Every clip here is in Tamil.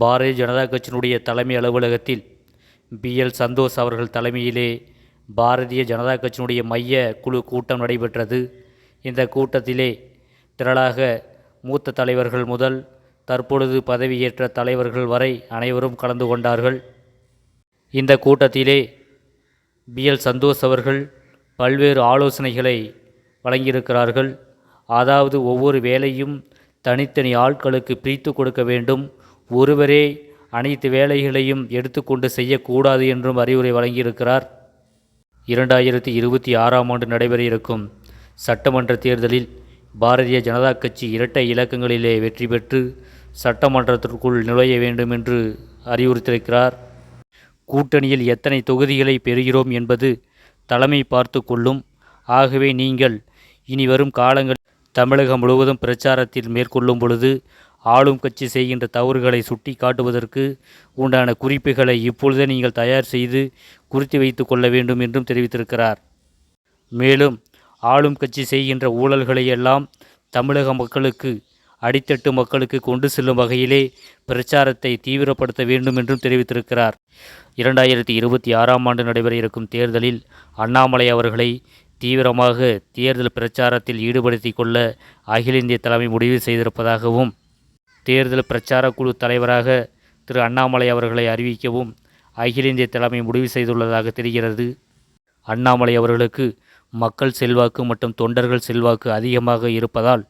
பாரதிய ஜனதா கட்சியினுடைய தலைமை அலுவலகத்தில் பிஎல் சந்தோஷ் அவர்கள் தலைமையிலே பாரதிய ஜனதா கட்சியினுடைய மைய குழு கூட்டம் நடைபெற்றது. இந்த கூட்டத்திலே திரளாக மூத்த தலைவர்கள் முதல் தற்பொழுது பதவியேற்ற தலைவர்கள் வரை அனைவரும் கலந்து கொண்டார்கள். இந்த கூட்டத்திலே பிஎல் சந்தோஷ் அவர்கள் பல்வேறு ஆலோசனைகளை வழங்கியிருக்கிறார்கள். அதாவது ஒவ்வொரு வேலையும் தனித்தனி ஆட்களுக்கு பிரித்து கொடுக்க வேண்டும். ஒருவரே அனைத்து வேலைகளையும் எடுத்துக்கொண்டு செய்யக்கூடாது என்றும் அறிவுரை வழங்கியிருக்கிறார். இரண்டாயிரத்தி இருபத்தி ஆறாம் ஆண்டு நடைபெற இருக்கும் சட்டமன்ற தேர்தலில் பாரதிய ஜனதா கட்சி இரட்டை இலக்கங்களிலே வெற்றி பெற்று சட்டமன்றத்திற்குள் நுழைய வேண்டும் என்று அறிவுறுத்தியிருக்கிறார். கூட்டணியில் எத்தனை தொகுதிகளை பெறுகிறோம் என்பது தலைமை பார்த்து கொள்ளும். ஆகவே நீங்கள் இனி வரும் காலங்கள் தமிழகம் முழுவதும் பிரச்சாரத்தில் மேற்கொள்ளும் பொழுது ஆளும் கட்சி செய்கின்ற தவறுகளை சுட்டி காட்டுவதற்கு உண்டான குறிப்புகளை இப்பொழுதே நீங்கள் தயார் செய்து குறித்து வைத்து கொள்ள வேண்டும் என்றும் தெரிவித்திருக்கிறார். மேலும் ஆளும் கட்சி செய்கின்ற ஊழல்களை எல்லாம் தமிழக மக்களுக்கு அடித்தட்டு மக்களுக்கு கொண்டு செல்லும் வகையிலே பிரச்சாரத்தை தீவிரப்படுத்த வேண்டும் என்றும் தெரிவித்திருக்கிறார். இரண்டாயிரத்தி இருபத்தி ஆறாம் ஆண்டு நடைபெற இருக்கும் தேர்தலில் அண்ணாமலை அவர்களை தீவிரமாக தேர்தல் பிரச்சாரத்தில் ஈடுபடுத்தி கொள்ள அகில இந்திய தலைமை முடிவு செய்திருப்பதாகவும் தேர்தல் பிரச்சார குழு தலைவராக திரு அண்ணாமலை அவர்களை அறிவிக்கவும் அகில இந்திய தலைமை முடிவு செய்துள்ளதாக தெரிகிறது. அண்ணாமலை அவர்களுக்கு மக்கள் செல்வாக்கு மற்றும் தொண்டர்கள் செல்வாக்கு அதிகமாக இருப்பதால்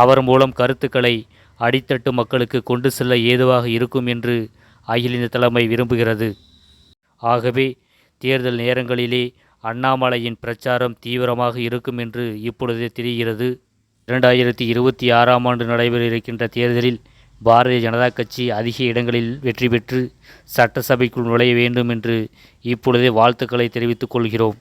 அவர் மூலம் கருத்துக்களை அடித்தட்டு மக்களுக்கு கொண்டு செல்ல ஏதுவாக இருக்கும் என்று அகில இந்திய தலைமை விரும்புகிறது. ஆகவே தேர்தல் நேரங்களிலே அண்ணாமலையின் பிரச்சாரம் தீவிரமாக இருக்கும் என்று இப்பொழுதே தெரிகிறது. இரண்டாயிரத்தி இருபத்தி ஆறாம் ஆண்டு நடைபெற இருக்கின்ற தேர்தலில் பாரதிய ஜனதா கட்சி அதிக இடங்களில் வெற்றி பெற்று சட்டசபைக்குள் நுழைய வேண்டும் என்று இப்பொழுதே வாழ்த்துக்களை தெரிவித்துக் கொள்கிறோம்.